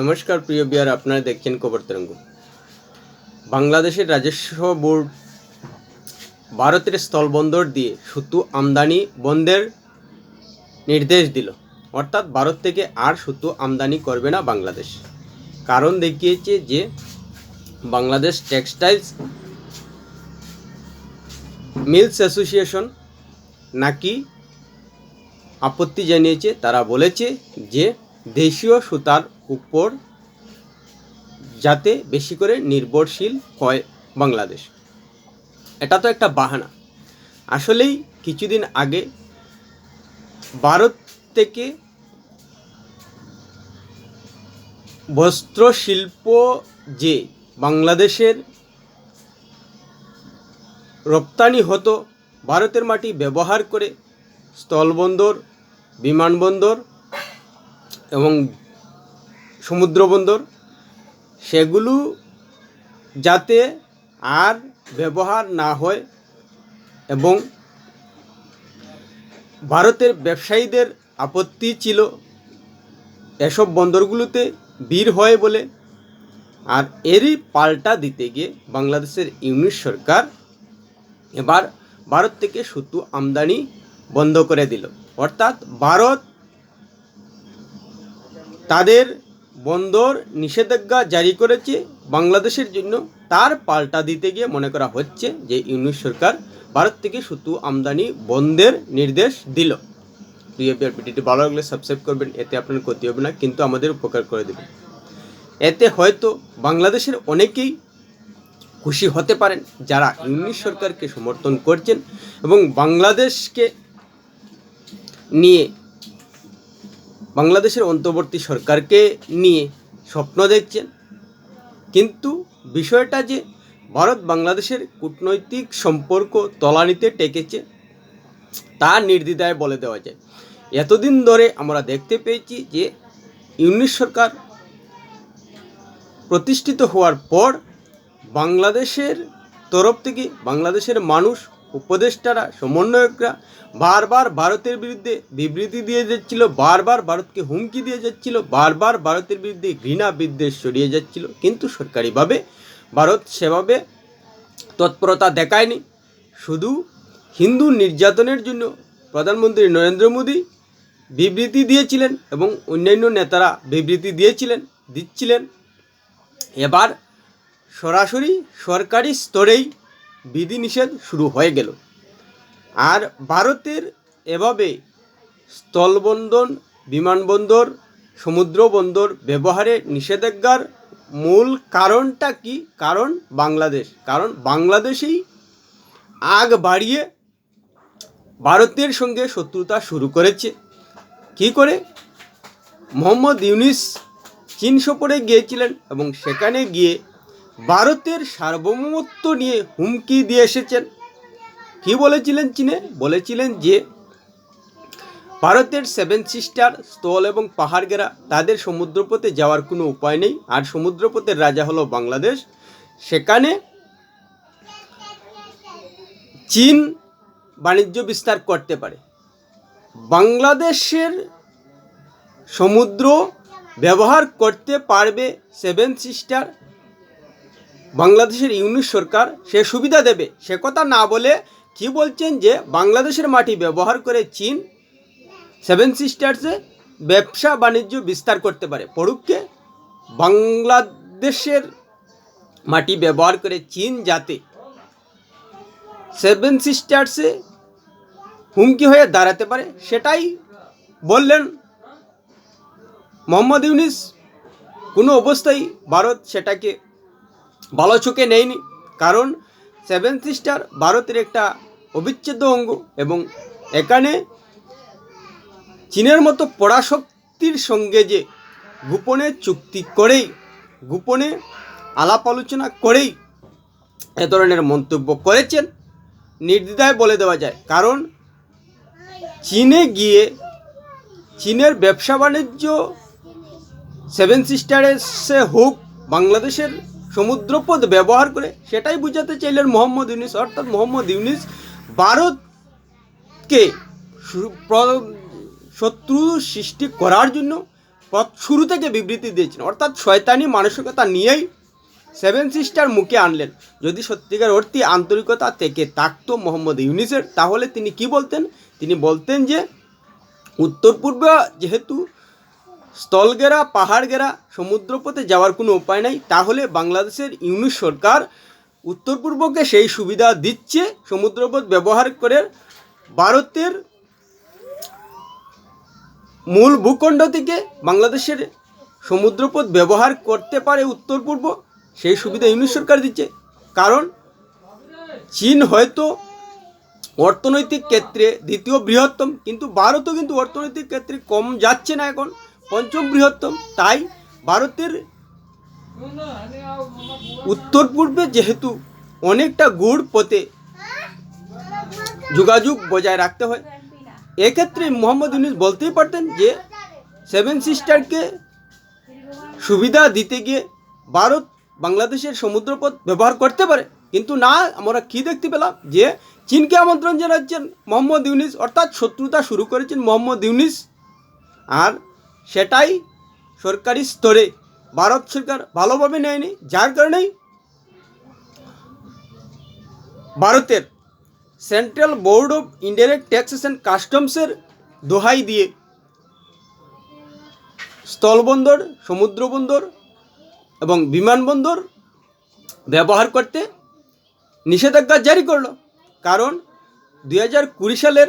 নমস্কার, প্রিয় বিয়ার, আপনারা দেখছেন খবর তরঙ্গ। বাংলাদেশের রাজস্ব বোর্ড ভারতের স্থলবন্দর দিয়ে সুতু আমদানি বন্ধের নির্দেশ দিল। অর্থাৎ ভারত থেকে আর সুতু আমদানি করবে না বাংলাদেশ। কারণ দেখিয়েছে যে বাংলাদেশ টেক্সটাইলস মিলস অ্যাসোসিয়েশন নাকি আপত্তি জানিয়েছে। তারা বলেছে যে দেশীয় সুতার উপর যাতে বেশি করে নির্ভরশীল হয় বাংলাদেশ। এটা তো একটা বাহানা। আসলেই কিছুদিন আগে ভারত থেকে বস্ত্র শিল্প যে বাংলাদেশের রপ্তানি হতো, ভারতের মাটি ব্যবহার করে স্থলবন্দর, বিমানবন্দর এবং সমুদ্র বন্দর সেগুলো যাতে আর ব্যবহার না হয় এবং ভারতের ব্যবসায়ীদের আপত্তি ছিল, এসব বন্দরগুলোতে ভিড় হয় বলে। আর এরই পাল্টা দিতে গিয়ে বাংলাদেশের ইউনিট সরকার এবার ভারত থেকে সুতু আমদানি বন্ধ করে দিল। অর্থাৎ ভারত তাদের বন্দর নিষেধাজ্ঞা জারি করেছে বাংলাদেশের জন্য। তার পাল্টা দিতে গিয়ে মনে করা হচ্ছে যে ইউনিশ সরকার ভারত থেকে সুতু আমদানি বন্ধের নির্দেশ দিল। প্রিয় পিআর ভিডিওটি ভালো লাগলে সাবস্ক্রাইব করবেন, এতে আপনার ক্ষতি হবে না, কিন্তু আমাদের উপকার করে দেবেন এতে হয়তো বাংলাদেশের অনেকেই খুশি হতে পারেন যারা ইউনিশ সরকারকে সমর্থন করছেন এবং বাংলাদেশকে নিয়ে বাংলাদেশের অন্তর্বর্তী সরকারকে নিয়ে স্বপ্ন দেখছেন। কিন্তু বিষয়টা যে ভারত বাংলাদেশের কূটনৈতিক সম্পর্ক তলানিতে টেকেছে, তা নির্দ্বিধায় বলে দেওয়া যায়। এতদিন ধরে আমরা দেখতে পেয়েছি যে ইউনিট সরকার প্রতিষ্ঠিত হওয়ার পর বাংলাদেশের তরফ থেকে বাংলাদেশের মানুষ, উপদেষ্টারা, সমন্বয়করা বারবার ভারতের বিরুদ্ধে বিবৃতি দিয়ে যাচ্ছিল, বারবার ভারতকে হুমকি দিয়ে যাচ্ছিল, বারবার ভারতের বিরুদ্ধে ঘৃণা বিদ্বেষ ছড়িয়ে যাচ্ছিল। কিন্তু সরকারিভাবে ভারত সেভাবে তৎপরতা দেখায়নি। শুধু হিন্দু নির্যাতনের জন্য প্রধানমন্ত্রী নরেন্দ্র মোদী বিবৃতি দিয়েছিলেন এবং অন্যান্য নেতারা বিবৃতি দিয়েছিলেন, দিচ্ছিলেন। এবার সরাসরি সরকারি স্তরেই বিধিনিষেধ শুরু হয়ে গেল। আর ভারতের এভাবে স্থলবন্দর, বিমানবন্দর সমুদ্র বন্দর ব্যবহারে নিষেধাজ্ঞার মূল কারণটা কি? কারণ বাংলাদেশ। কারণ বাংলাদেশেই আগ বাড়িয়ে ভারতের সঙ্গে শত্রুতা শুরু করেছে। কি করে? মোহাম্মদ ইউনিস চীন সফরে গিয়েছিলেন এবং সেখানে গিয়ে ভারতের সার্বভৌমত্ব নিয়ে হুমকি দিয়ে এসেছেন। কি বলেছিলেন চীনে? বলেছিলেন যে ভারতের সেভেন সিস্টার স্থল এবং পাহাড় গেরা তাদের সমুদ্রপথে যাওয়ার কোনো উপায় নেই। আর সমুদ্রপথের রাজা হলো বাংলাদেশ। সেখানে চীন বাণিজ্য বিস্তার করতে পারে। বাংলাদেশের সমুদ্র ব্যবহার করতে পারবে সেভেন সিস্টার বাংলাদেশের ইউনিট সরকার সে সুবিধা দেবে। সে কথা না বলে কি বলছেন যে বাংলাদেশের মাটি ব্যবহার করে চীন সেভেন সিস্টার্সে ব্যবসা বাণিজ্য বিস্তার করতে পারে? পড়ুককে, বাংলাদেশের মাটি ব্যবহার করে চীন যাতে সেভেন সিস্টার্সে হুমকি হয়ে দাঁড়াতে পারে, সেটাই বললেন মোহাম্মদ ইউনিস। কোনো অবস্থায় ভারত সেটাকে ভালো চোখে নেয়নি, কারণ সেভেন সিস্টার ভারতের একটা অবিচ্ছেদ্য অঙ্গ এবং এখানে চীনের মতো পরাশক্তির সঙ্গে যে গোপনে চুক্তি করেই, গোপনে আলাপ আলোচনা করেই এ ধরনের মন্তব্য করেছেন, নির্দ্বিধায় বলে দেওয়া যায়। কারণ চীনে গিয়ে চীনের ব্যবসা বাণিজ্য সেভেন সিস্টারেসে হোক, বাংলাদেশের সমুদ্রপথ ব্যবহার করে, সেটাই বুঝাতে চাইলেন মোহাম্মদ ইউনিস, অর্থাৎ মোহাম্মদ ইউনিস ভারতকে শত্রু সৃষ্টি করার জন্য শুরু থেকে বিবৃতি দিয়েছেন। অর্থাৎ শয়তানি মানসিকতা নিয়েই সেভেন সিস্টার মুখে আনলেন। যদি সত্যিকার অর্থে আন্তরিকতা থেকে থাকতো মোহাম্মদ ইউনিসের, তাহলে তিনি কি বলতেন? তিনি বলতেন যে, উত্তর পূর্বে যেহেতু স্থলঘেরা পাহাড় ঘেরা সমুদ্রপথে যাওয়ার কোনো উপায় নাই, তাহলে বাংলাদেশের ইউনিশ সরকার উত্তর পূর্বকে সেই সুবিধা দিচ্ছে সমুদ্রপথ ব্যবহার করে ভারতের মূল ভূখণ্ড থেকে বাংলাদেশের সমুদ্রপথ ব্যবহার করতে পারে উত্তর পূর্ব, সেই সুবিধা ইউনিশ সরকার দিচ্ছে। কারণ চীন হয়তো অর্থনৈতিক ক্ষেত্রে দ্বিতীয় বৃহত্তম, কিন্তু ভারতও কিন্তু অর্থনৈতিক ক্ষেত্রে কম যাচ্ছে না এখন, পঞ্চম বৃহত্তম। তাই ভারতের উত্তর পূর্বে যেহেতু অনেকটা গুড় পথে যোগাযোগ বজায় রাখতে হয়, এক্ষেত্রে মোহাম্মদ ইউনুস বলতেই পারতেন যে সেভেন সিস্টারকে সুবিধা দিতে গিয়ে ভারত বাংলাদেশের সমুদ্রপথ ব্যবহার করতে পারে। কিন্তু না, আমরা কি দেখতে পেলাম যে চীনকে আমন্ত্রণ জানাচ্ছেন মোহাম্মদ ইউনিস, অর্থাৎ শত্রুতা শুরু করেছেন মোহাম্মদ ইউনিস। আর সেটাই সরকারি স্তরে ভারত সরকার ভালোভাবে নেয়নি, যার কারণেই ভারতের central board of indirect taxes and কাস্টমসের দোহাই দিয়ে স্থলবন্দর, সমুদ্রবন্দর এবং বিমানবন্দর ব্যবহার করতে নিষেধাজ্ঞা জারি করল। কারণ দুই হাজার কুড়ি সালের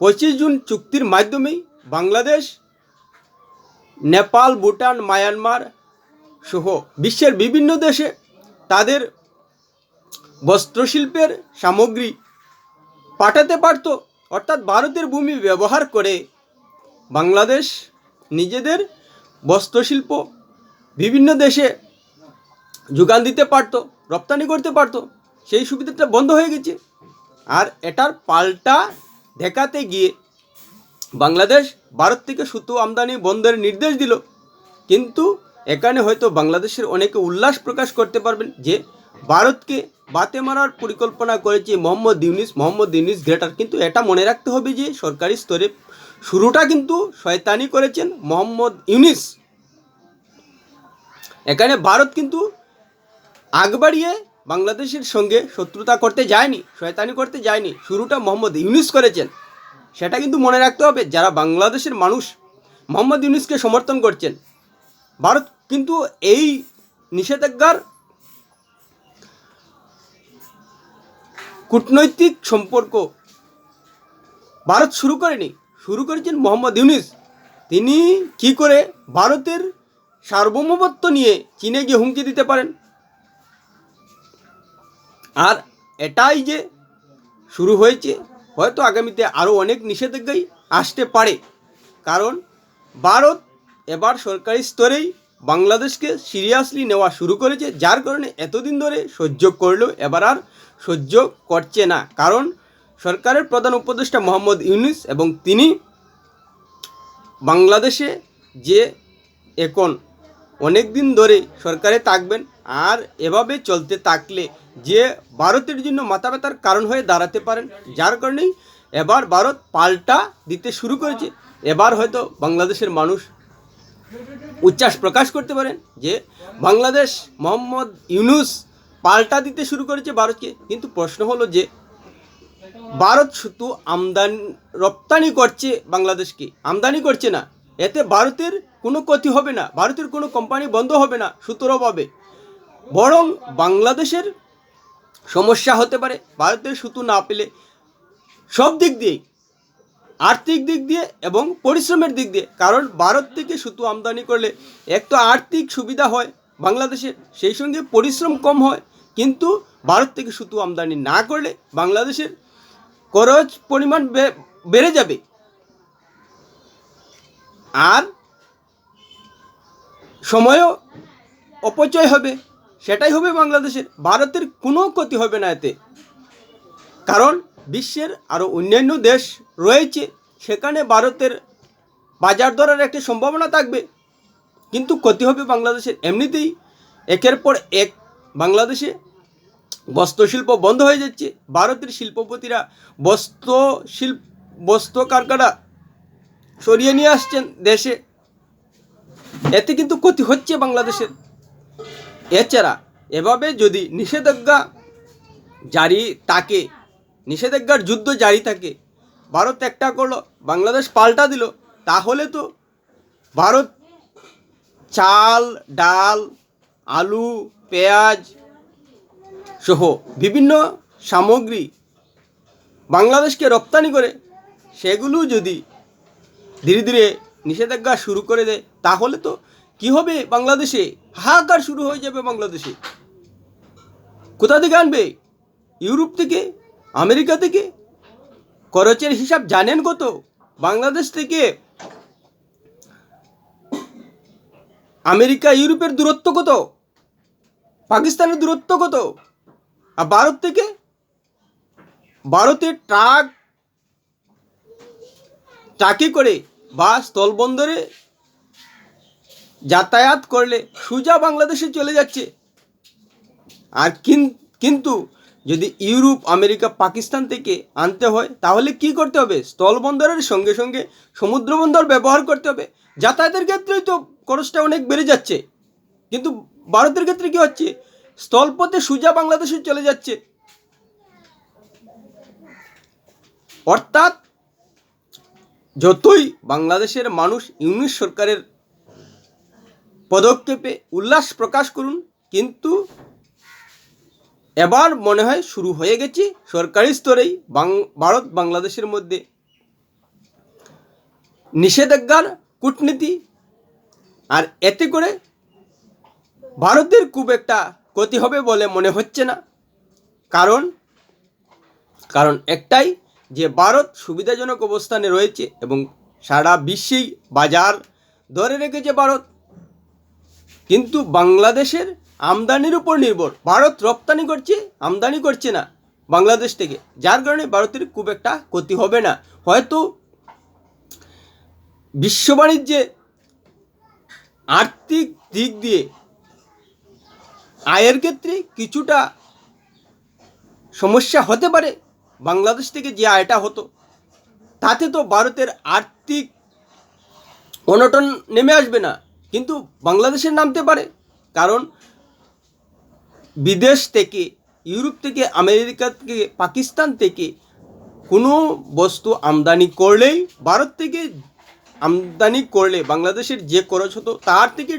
পঁচিশ জুন চুক্তির মাধ্যমেই বাংলাদেশ নেপাল, ভুটান, মায়ানমার সহ বিশ্বের বিভিন্ন দেশে তাদের বস্ত্রশিল্পের সামগ্রী পাঠাতে পারত। অর্থাৎ ভারতের ভূমি ব্যবহার করে বাংলাদেশ নিজেদের বস্ত্রশিল্প বিভিন্ন দেশে যোগান দিতে পারত, রপ্তানি করতে পারত। সেই সুবিধাটা বন্ধ হয়ে গেছে। আর এটার পাল্টা দেখাতে গিয়ে বাংলাদেশ ভারত থেকে সুতো আমদানি বন্ধের নির্দেশ দিল। কিন্তু এখানে হয়তো বাংলাদেশের অনেকে উল্লাস প্রকাশ করতে পারবেন যে ভারতকে বাতে মারার পরিকল্পনা করেছে মোহাম্মদ ইউনিস মোহাম্মদ ইউনিস গ্রেটার। কিন্তু এটা মনে রাখতে হবে যে সরকারি স্তরে শুরুটা কিন্তু শয়তানি করেছেন মোহাম্মদ ইউনিস। এখানে ভারত কিন্তু আগ বাড়িয়ে বাংলাদেশের সঙ্গে শত্রুতা করতে যায়নি, শয়তানি করতে যায়নি। শুরুটা মোহাম্মদ ইউনিস করেছেন। সেটা কিন্তু মনে রাখতে হবে, যারা বাংলাদেশের মানুষ, মোহাম্মদ ইউনিসকে সমর্থন করছেন। ভারত কিন্তু এই নিষেধাজ্ঞার কূটনৈতিক সম্পর্ক ভারত শুরু করেনি, শুরু করেছেন মোহাম্মদ ইউনিস। তিনি কি করে ভারতের সার্বভৌমত্ব নিয়ে চীনে গিয়ে হুমকি দিতে পারেন? আর এটাই যে শুরু হয়েছে হয়তো আগামীতে আরও অনেক নিষেধাজ্ঞাই আসতে পারে। কারণ ভারত এবার সরকারি স্তরেই বাংলাদেশকে সিরিয়াসলি নেওয়া শুরু করেছে, যার কারণে এতদিন ধরে সহ্য করলেও এবার আর সহ্য করছে না। কারণ সরকারের প্রধান উপদেষ্টা মোহাম্মদ ইউনুস এবং তিনি বাংলাদেশে যে এখন অনেক দিন ধরে সরকারে থাকবেন, আর এভাবে চলতে থাকলে যে ভারতের জন্য মাথা ব্যথার কারণ হয়ে দাঁড়াতে পারেন, যার কারণেই এবার ভারত পাল্টা দিতে শুরু করেছে। এবার হয়তো বাংলাদেশের মানুষ উচ্ছ্বাস প্রকাশ করতে পারেন যে বাংলাদেশ মোহাম্মদ ইউনুস পাল্টা দিতে শুরু করেছে ভারতকে। কিন্তু প্রশ্ন হলো যে ভারত শুধু আমদানি, রপ্তানি করছে বাংলাদেশকে, আমদানি করছে না। এতে ভারতের কোনো ক্ষতি হবে না, ভারতের কোনো কোম্পানি বন্ধ হবে না, সুতরাংভাবে। বরং বাংলাদেশের সমস্যা হতে পারে, ভারতের সুতো না পেলে সব দিক দিয়ে, আর্থিক দিক দিয়ে এবং পরিশ্রমের দিক দিয়ে, কারণ ভারত থেকে সুতো আমদানি করলে এক তো আর্থিক সুবিধা হয় বাংলাদেশের, সেই সঙ্গে পরিশ্রম কম হয়, কিন্তু ভারত থেকে সুতো আমদানি না করলে বাংলাদেশের খরচ পরিমাণ বেড়ে যাবে। আর সময়ও অপচয় হবে। সেটাই হবে বাংলাদেশের, ভারতের কোনো ক্ষতি হবে না এতে। কারণ বিশ্বের আরও অন্যান্য দেশ রয়েছে, সেখানে ভারতের বাজার দরের একটি সম্ভাবনা থাকবে। কিন্তু ক্ষতি হবে বাংলাদেশের এমনিতেই। একের পর এক বাংলাদেশে বস্ত্রশিল্প বন্ধ হয়ে যাচ্ছে। ভারতের শিল্পপতিরা বস্ত্র শিল্প বস্ত্র কারখানা সরিয়ে নিয়ে আসছেন দেশে। এতে কিন্তু ক্ষতি হচ্ছে বাংলাদেশের। এছাড়া এভাবে যদি নিষেধাজ্ঞা জারি থাকে, নিষেধাজ্ঞার যুদ্ধ জারি থাকে, ভারত একটা করল, বাংলাদেশ পাল্টা দিল, তাহলে তো ভারত চাল, ডাল, আলু, পেঁয়াজ সহ বিভিন্ন সামগ্রী বাংলাদেশকে রপ্তানি করে, সেগুলো যদি ধীরে ধীরে নিষেধাজ্ঞা শুরু করে দেয়, তাহলে তো কি হবে বাংলাদেশে? হাহাকার শুরু হয়ে যাবে বাংলাদেশে। কোথা থেকে আনবে? ইউরোপ থেকে? আমেরিকা থেকে? খরচের হিসাব জানেন কত? বাংলাদেশ থেকে? আমেরিকা, ইউরোপের দূরত্ব কত? পাকিস্তানের দূরত্ব কত? আর ভারত থেকে? ভারতের ট্রাক? ট্রাকে করে বা স্থলবন্দরে যাতায়াত করলে সোজা বাংলাদেশে চলে যাচ্ছে। আর কিন- কিন্তু যদি ইউরোপ, আমেরিকা, পাকিস্তান থেকে আনতে হয়, তাহলে কি করতে হবে? স্থলবন্দরের সঙ্গে সঙ্গে সমুদ্র বন্দর ব্যবহার করতে হবে। যাতায়াতের ক্ষেত্রেই তো খরচটা অনেক বেড়ে যাচ্ছে। কিন্তু ভারতের ক্ষেত্রে কি হচ্ছে? স্থলপথে সোজা বাংলাদেশে চলে যাচ্ছে। অর্থাৎ যতই বাংলাদেশের মানুষ ইউনিশ সরকারের পদক্ষেপে উল্লাস প্রকাশ করুন, কিন্তু এবার মনে হয় শুরু হয়ে গেছে সরকারি স্তরেই ভারত বাংলাদেশের মধ্যে। নিষেধাজ্ঞার কূটনীতি, আর এতে করে ভারতের খুব একটা ক্ষতি হবে বলে মনে হচ্ছে না। কারণ কারণ একটাই যে ভারত সুবিধাজনক অবস্থানে রয়েছে এবং সারা বিশ্বেই বাজার ধরে রেখেছে ভারত। কিন্তু বাংলাদেশের আমদানির উপর নির্ভর। ভারত রপ্তানি করছে, আমদানি করছে না বাংলাদেশ থেকে। যার কারণে ভারতের খুব একটা ক্ষতি হবে না। হয়তো বিশ্ব বাণিজ্যে আর্থিক দিক দিয়ে আয়ের ক্ষেত্রে কিছুটা সমস্যা হতে পারে বাংলাদেশ থেকে যে আয়টা হতো। তাতে তো ভারতের আর্থিক অনটন নেমে আসবে না। কিন্তু বাংলাদেশের নামতে পারে। কারণ বিদেশ থেকে, ইউরোপ থেকে, আমেরিকা থেকে, পাকিস্তান থেকে কোনো বস্তু আমদানি করলেই, ভারত থেকে আমদানি করলে বাংলাদেশের যে খরচ হতো, তার থেকে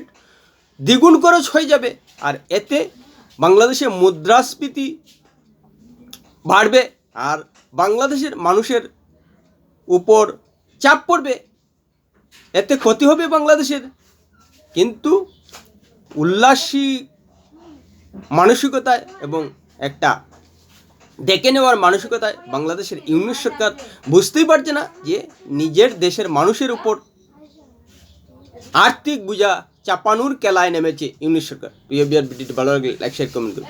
দ্বিগুণ খরচ হয়ে যাবে। আর এতে বাংলাদেশে মুদ্রাস্ফীতি বাড়বে আর বাংলাদেশের মানুষের উপর চাপ পড়বে। এতে ক্ষতি হবে বাংলাদেশের কিন্তু উল্লাসী মানসিকতায় এবং একটা ডেকে নেওয়ার মানসিকতায় বাংলাদেশের ইউনিট সরকার বুঝতেই পারছে না যে নিজের দেশের মানুষের উপর আর্থিক বোঝা চাপানোর কেলায় নেমেছে ইউনিট সরকার। ভালো লাগলে লাইক শেয়ার কমেন্ট করুন।